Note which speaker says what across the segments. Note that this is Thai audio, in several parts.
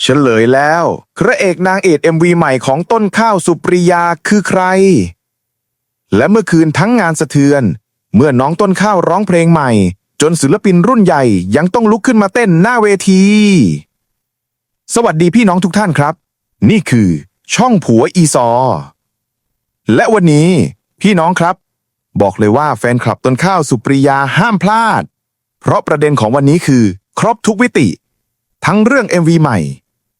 Speaker 1: เฉลยแล้วพระเอกนางเอก MV ใหม่ของต้นข้าวสุปริยาคือใคร และเมื่อคืนทั้งงานสะเทือน เมื่อน้องต้นข้าวร้องเพลงใหม่ จนศิลปินรุ่นใหญ่ยังต้องลุกขึ้นมาเต้นหน้าเวที สวัสดีพี่น้องทุกท่านครับ นี่คือ ช่องผัวอีซอ และวันนี้พี่น้องครับ บอกเลยว่าแฟนคลับต้นข้าวสุปริยาห้ามพลาด เพราะประเด็นของวันนี้คือ ครบทุกวิติ ทั้งเรื่อง MV ใหม่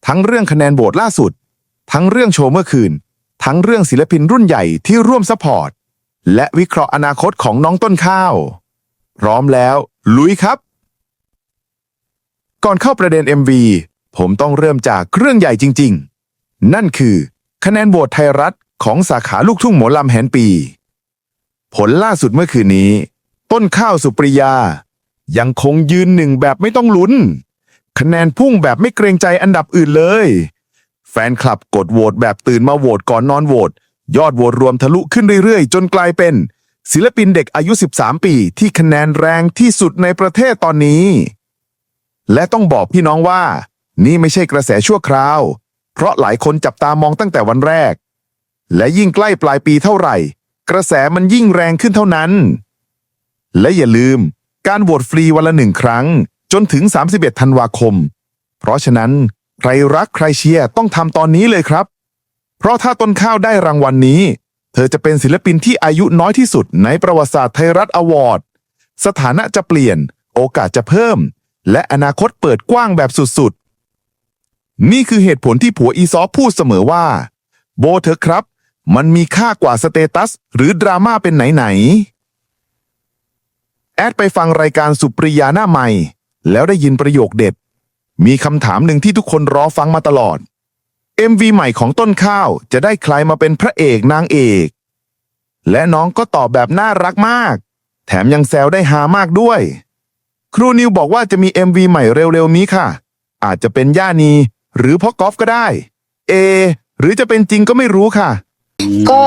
Speaker 1: ทั้งเรื่องคะแนนโหวตล่าสุด ทั้งเรื่องโชว์เมื่อคืน ทั้งเรื่องศิลปินรุ่นใหญ่ที่ร่วมซัพพอร์ต และวิเคราะห์อนาคตของน้องต้นข้าว พร้อมแล้ว ลุยครับ ก่อนเข้าประเด็น MV ผมต้องเริ่มจากเรื่องใหญ่จริง ๆ นั่นคือ คะแนนโหวตไทยรัฐของสาขาลูกทุ่งหมอลำแห่งปี ผลล่าสุดเมื่อคืนนี้ ต้นข้าวสุปริยา ยังคงยืนหนึ่งแบบไม่ต้องลุ้น คะแนนพุ่งแบบไม่เกรงใจอันดับอื่นเลย แฟนคลับกดโหวตแบบตื่นมาโหวตก่อนนอนโหวตยอดโหวตรวมทะลุขึ้นเรื่อยๆ จนกลายเป็น ศิลปินเด็กอายุ 13 ปี ที่คะแนนแรงที่สุดในประเทศตอนนี้ และต้องบอกพี่น้องว่า นี่ไม่ใช่กระแสชั่วคราว เพราะหลายคนจับตามองตั้งแต่วันแรก และยิ่งใกล้ปลายปีเท่าไหร่ กระแสมันยิ่งแรงขึ้นเท่านั้น และอย่าลืม การโหวตฟรีวันละหนึ่งครั้ง จนถึง 31 ธันวาคม เพราะฉะนั้นใครรักใครเชียร์ต้องทำตอนนี้เลยครับ เพราะถ้าต้นข้าวได้รางวัลนนี้ เธอจะเป็นศิลปินที่อายุน้อยที่สุดในประวัติศาสตร์ไทยรัฐอวอร์ด สถานะจะเปลี่ยน โอกาสจะเพิ่ม และอนาคตเปิดกว้างแบบสุดๆ นี่คือเหตุผลที่ผัวอีซอพูดเสมอว่า โบเธอครับ มันมีค่ากว่าสเตตัสหรือดราม่าเป็นไหนๆแอดไปฟังรายการสุปริยาหน้าใหม่ แล้วได้ยินประโยคเด็ด มีคำถามหนึ่งที่ทุกคนรอฟังมาตลอด MV ใหม่ของต้นข้าวจะได้ใครมาเป็นพระเอกนางเอก และน้องก็ตอบแบบน่ารักมาก แถมยังแซวได้ฮามากด้วย ครูนิวบอกว่าจะมี MV ใหม่เร็วๆนี้ค่ะ อาจจะเป็นย่านี หรือพ่อกอล์ฟก็ได้ เอ หรือจะเป็นจริงก็ไม่รู้ค่ะ
Speaker 2: ก็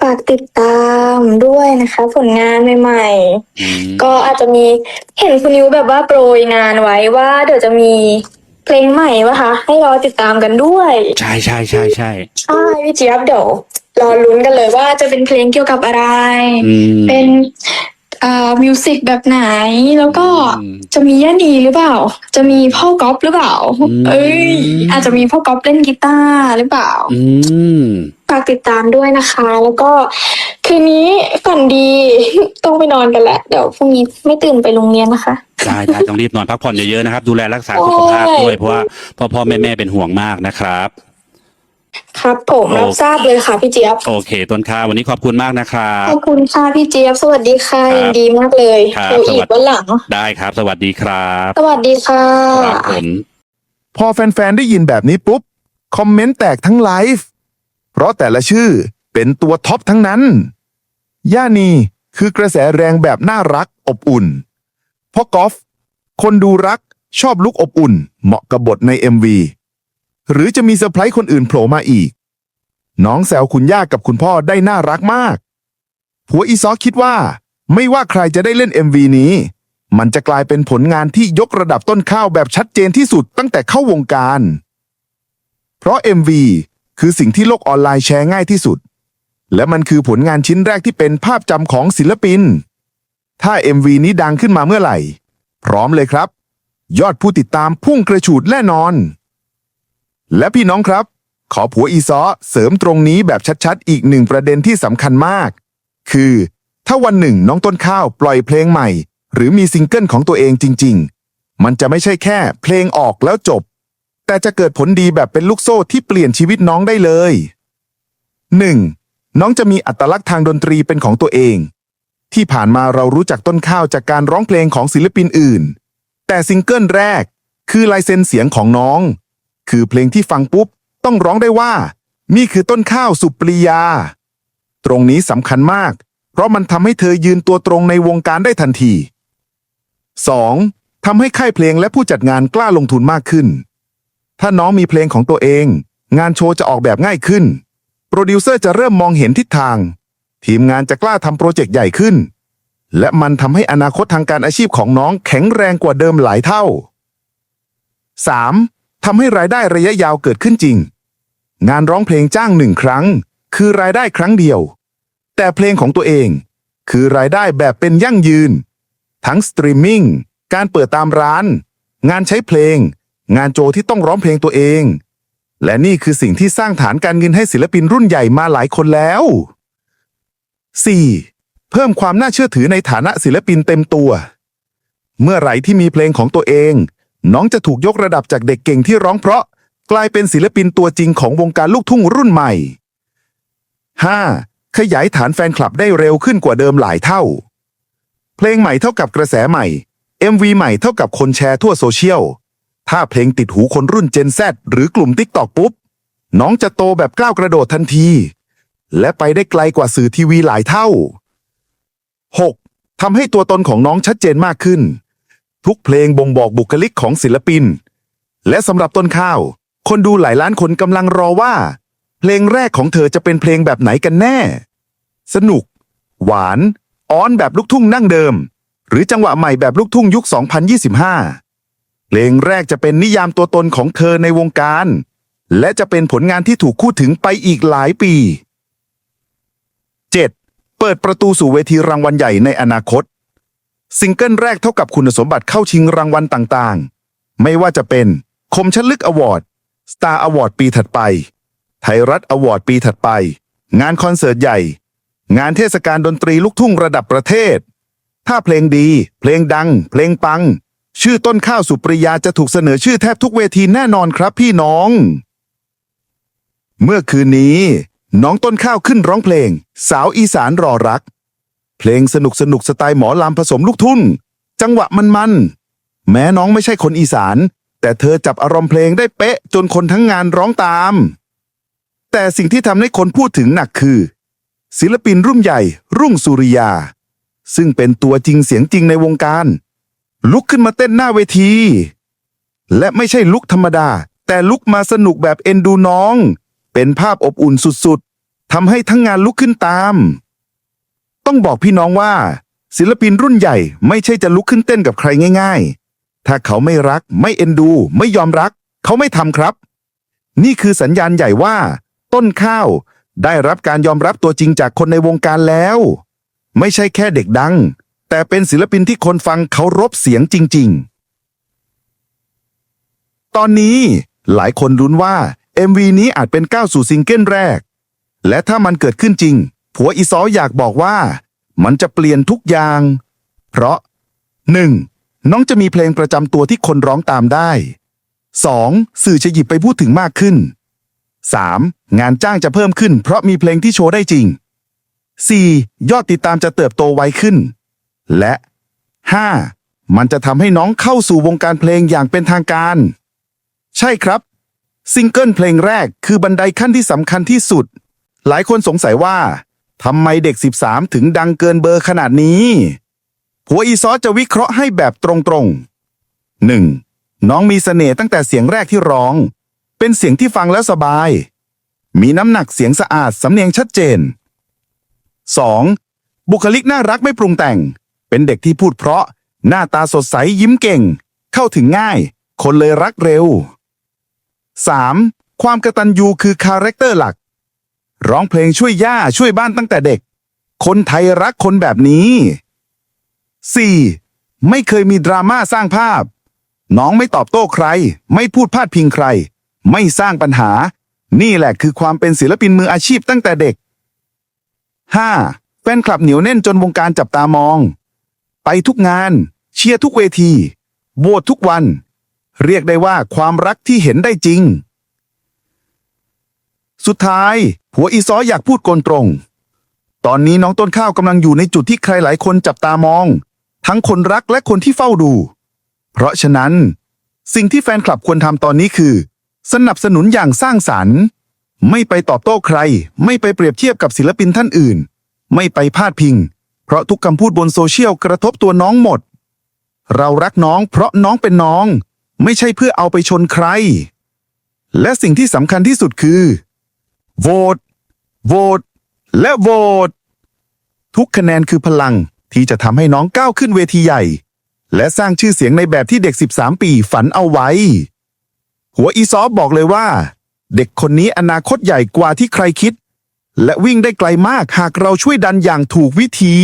Speaker 2: ฝากติดตามด้วยนะคะ ผลงานใหม่
Speaker 3: อืม
Speaker 2: ๆก็อาจจะมีเห็นคุณนิวแบบว่าโปรยงานไว้ว่าเดี๋ยวจะมีเพลงใหม่วะคะ ให้รอติดตามกันด้วย
Speaker 3: ใช่ใช่ใช่ใช่
Speaker 2: ใช่พี่เจี๊ยบเดี๋ยวรอลุ้นกันเลยว่าจะเป็นเพลงเกี่ยวกับอะไร
Speaker 3: อืม
Speaker 2: เป็นอ่ามิวสิกแบบไหน แล้วก็
Speaker 3: อืม
Speaker 2: จะมีย่านีหรือเปล่า จะมีพ่อก๊อฟหรือเปล่า
Speaker 3: อืม
Speaker 2: เอ้ยอาจจะมีพ่อก๊อฟเล่นกีตาร์หรือเปล่า
Speaker 3: อืม
Speaker 2: ฝากติดตามด้วยนะคะ แล้วก็คืนนี้ฝันดี ต้องไปนอนกันแล้วเดี๋ยวพรุ่งนี้ไม่ตื่นไปโรงเรียนนะคะ
Speaker 3: ได้ได้ต้องรีบนอนพักผ่อนเยอะๆนะครับ ดูแลรักษาสุขภาพด้วยเพราะว่าพ่อพ่อแม่แม่เป็นห่วงมากนะครับ
Speaker 2: ครับผม
Speaker 3: โอ
Speaker 2: รับทราบเลยค่ะพี่เจี๊ยบ
Speaker 3: โอเค ต้นข้าววันนี้ขอบคุณมากนะครับ
Speaker 2: ขอบคุณค่ะพี่เจี๊ยบสวัสดีค่ะ
Speaker 3: ครับ
Speaker 2: ยินดีมากเลย
Speaker 3: ครับ
Speaker 2: เดี๋ยว
Speaker 3: ส
Speaker 2: อี
Speaker 3: วั
Speaker 2: ก
Speaker 3: สดี
Speaker 2: วันหลัง
Speaker 3: ได้ครับ สวัสดีครับ
Speaker 2: สวัสดีค่ะ
Speaker 3: ครับผม
Speaker 1: พอแฟนๆได้ยินแบบนี้ปุ๊บคอมเมนต์แตกทั้งไลฟ์ เพราะแต่ละชื่อเป็นตัวท็อปทั้งนั้น ย่านีคือกระแสแรงแบบน่ารักอบอุ่นพ่อกอล์ฟคนดูรักชอบลุกอบอุ่น เหมาะกับบทใน MV หรือจะมีเซอร์ไพรส์คนอื่นโผล่มาอีก น้องแซวคุณย่ากับคุณพ่อได้น่ารักมาก ผัวอีซอคิดว่า ไม่ว่าใครจะได้เล่น MV นี้ มันจะกลายเป็นผลงานที่ยกระดับต้นข้าวแบบชัดเจนที่สุดตั้งแต่เข้าวงการ เพราะ MV คือสิ่งที่โลกออนไลน์แชร์ง่ายที่สุด และมันคือผลงานชิ้นแรกที่เป็นภาพจำของศิลปิน ถ้า MV นี้ดังขึ้นมาเมื่อไหร่ พร้อมเลยครับ ยอดผู้ติดตามพุ่งกระฉูดแน่นอน และพี่น้องครับ ขอผัวอีซอเสริมตรงนี้แบบชัดๆ อีกหนึ่งประเด็นที่สำคัญมาก คือ ถ้าวันหนึ่งน้องต้นข้าวปล่อยเพลงใหม่ หรือมีซิงเกิลของตัวเองจริง ๆ มันจะไม่ใช่แค่ เพลงออกแล้วจบ แต่จะเกิดผลดีแบบเป็นลูกโซ่ที่เปลี่ยนชีวิตน้องได้เลย 1. น้องจะมีอัตลักษณ์ทางดนตรีเป็นของตัวเอง ที่ผ่านมาเรารู้จักต้นข้าวจากการร้องเพลงของศิลปินอื่น แต่ซิงเกิลแรก คือลายเซ็นเสียงของน้อง คือเพลงที่ฟังปุ๊บ ต้องร้องได้ว่า นี่คือต้นข้าวสุปรียา ตรงนี้สำคัญมาก เพราะมันทำให้เธอยืนตัวตรงในวงการได้ทันที 2. ทำให้ค่ายเพลงและผู้จัดงานกล้าลงทุนมากขึ้น ถ้าน้องมีเพลงของตัวเอง งานโชว์จะออกแบบง่ายขึ้น โปรดิวเซอร์จะเริ่มมองเห็นทิศทาง ทีมงานจะกล้าทำโปรเจกต์ใหญ่ขึ้น และมันทำให้อนาคตทางการอาชีพของน้องแข็งแรงกว่าเดิมหลายเท่า 3. ทำให้รายได้ระยะยาวเกิดขึ้นจริง งานร้องเพลงจ้างหนึ่งครั้ง คือรายได้ครั้งเดียว แต่เพลงของตัวเอง คือรายได้แบบเป็นยั่งยืน ทั้งสตรีมมิ่งการเปิดตามร้าน งานใช้เพลง งานโจที่ต้องร้องเพลงตัวเอง และนี่คือสิ่งที่สร้างฐานการเงินให้ศิลปินรุ่นใหญ่มาหลายคนแล้ว 4. เพิ่มความน่าเชื่อถือในฐานะศิลปินเต็มตัว เมื่อไหร่ที่มีเพลงของตัวเอง น้องจะถูกยกระดับจากเด็กเก่งที่ร้องเพราะ กลายเป็นศิลปินตัวจริงของวงการลูกทุ่งรุ่นใหม่ 5. ขยายฐานแฟนคลับได้เร็วขึ้นกว่าเดิมหลายเท่า เพลงใหม่เท่ากับกระแสใหม่ MV ใหม่เท่ากับคนแชร์ทั่วโซเชียล ถ้าเพลงติดหูคนรุ่น Gen Z หรือกลุ่ม TikTok ปุ๊บ น้องจะโตแบบก้าวกระโดดทันที และไปได้ไกลกว่าสื่อทีวีหลายเท่า 6. ทำให้ตัวตนของน้องชัดเจนมากขึ้น ทุกเพลงบ่งบอกบุคลิกของศิลปิน และสำหรับต้นข้าว คนดูหลายล้านคนกำลังรอว่า เพลงแรกของเธอจะเป็นเพลงแบบไหนกันแน่ สนุก หวานอ้อนแบบลูกทุ่งนั่งเดิม หรือจังหวะใหม่แบบลูกทุ่งยุค 2025 เพลงแรกจะเป็นนิยามตัวตนของเธอในวงการ และจะเป็นผลงานที่ถูกพูดถึงไปอีกหลายปี 7. เปิดประตูสู่เวทีรางวัลใหญ่ในอนาคต ซิงเกิลแรกเท่ากับคุณสมบัติเข้าชิงรางวัลต่างๆ ไม่ว่าจะเป็น คมชัดลึกอวอร์ดสตาร์อวอร์ดปีถัดไป ไทยรัฐอวอร์ดปีถัดไป งานคอนเสิร์ตใหญ่ งานเทศกาลดนตรีลูกทุ่งระดับประเทศ ถ้าเพลงดี เพลงดัง เพลงปัง ชื่อต้นข้าวสุปริยาจะถูกเสนอชื่อแทบทุกเวทีแน่นอนครับพี่น้อง เมื่อคืนนี้ น้องต้นข้าวขึ้นร้องเพลง สาวอีสานรอรัก เพลงสนุกสนุกสไตล์หมอลำผสมลูกทุ่งจังหวะมันมันแม้น้องไม่ใช่คนอีสาน แต่เธอจับอารมณ์เพลงได้เป๊ะจนคนทั้งงานร้องตาม แต่สิ่งที่ทำให้คนพูดถึงหนักคือ ศิลปินรุ่นใหญ่ รุ่งสุริยา ซึ่งเป็นตัวจริงเสียงจริงในวงการ ลุกขึ้นมาเต้นหน้าเวที และไม่ใช่ลุกธรรมดา แต่ลุกมาสนุกแบบเอ็นดูน้อง เป็นภาพอบอุ่นสุดๆทำให้ทั้งงานลุกขึ้นตาม ต้องบอกพี่น้องว่า ศิลปินรุ่นใหญ่ไม่ใช่จะลุกขึ้นเต้นกับใครง่าย ๆ ถ้าเขาไม่รัก ไม่เอ็นดู ไม่ยอมรัก เขาไม่ทำครับ นี่คือสัญญาณใหญ่ว่า ต้นข้าวได้รับการยอมรับตัวจริงจากคนในวงการแล้ว ไม่ใช่แค่เด็กดัง แต่เป็นศิลปินที่คนฟังเคารพเสียงจริง ๆ ตอนนี้หลายคนลุ้นว่า MV นี้อาจเป็นก้าวสู่ซิงเกิลแรก และถ้ามันเกิดขึ้นจริง ผัวอีซออยากบอกว่า มันจะเปลี่ยนทุกอย่าง เพราะ 1. น้องจะมีเพลงประจำตัวที่คนร้องตามได้ 2. สื่อจะหยิบไปพูดถึงมากขึ้น 3. งานจ้างจะเพิ่มขึ้น เพราะมีเพลงที่โชว์ได้จริง 4. ยอดติดตามจะเติบโตไวขึ้น และ 5. มันจะทำให้น้องเข้าสู่วงการเพลงอย่างเป็นทางการ ใช่ครับ ซิงเกิลเพลงแรกคือบันไดขั้นที่สำคัญที่สุด หลายคนสงสัยว่าทำไมเด็ก 13 ถึงดังเกินเบอร์ขนาดนี้ผัวอีซอสจะวิเคราะห์ให้แบบตรงๆ 1. น้องมีเสน่ห์ตั้งแต่เสียงแรกที่ร้อง เป็นเสียงที่ฟังแล้วสบาย มีน้ำหนักเสียงสะอาดสำเนียงชัดเจน 2. บุคลิกน่ารักไม่ปรุงแต่ง เป็นเด็กที่พูดเพราะ หน้าตาสดใสยิ้มเก่ง เข้าถึงง่าย คนเลยรักเร็ว 3. ความกระตันยูคือคาแรคเตอร์หลัก ร้องเพลงช่วยย่าช่วยบ้านตั้งแต่เด็ก คนไทยรักคนแบบนี้ 4. ไม่เคยมีดราม่าสร้างภาพ น้องไม่ตอบโต้ใคร ไม่พูดพาดพิงใคร ไม่สร้างปัญหา นี่แหละคือความเป็นศิลปินมืออาชีพตั้งแต่เด็ก 5. แฟนคลับเหนียวแน่นจนวงการจับตามอง ไปทุกงาน เชียร์ทุกเวทีโหวตทุกวัน เรียกได้ว่าความรักที่เห็นได้จริง สุดท้ายผัวอีซออยากพูดกลตรง ตอนนี้น้องต้นข้าวกำลังอยู่ในจุดที่ใครหลายคนจับตามอง ทั้งคนรักและคนที่เฝ้าดู เพราะฉะนั้น สิ่งที่แฟนคลับควรทำตอนนี้คือ สนับสนุนอย่างสร้างสรรค์ ไม่ไปตอบโต้ใคร ไม่ไปเปรียบเทียบกับศิลปินท่านอื่น ไม่ไปพาดพิง เพราะทุกคำพูดบนโซเชียลกระทบตัวน้องหมด เรารักน้องเพราะน้องเป็นน้อง ไม่ใช่เพื่อเอาไปชนใคร และสิ่งที่สำคัญที่สุดคือโหวตโหวตและโหวตทุกคะแนนคือพลังที่จะทำให้น้องก้าวขึ้นเวทีใหญ่ และสร้างชื่อเสียงในแบบที่เด็ก 13 ปีฝันเอาไว้ หัวอีซอบอกเลยว่า เด็กคนนี้อนาคตใหญ่กว่าที่ใครคิด และวิ่งได้ไกลมากหากเราช่วยดันอย่างถูกวิธี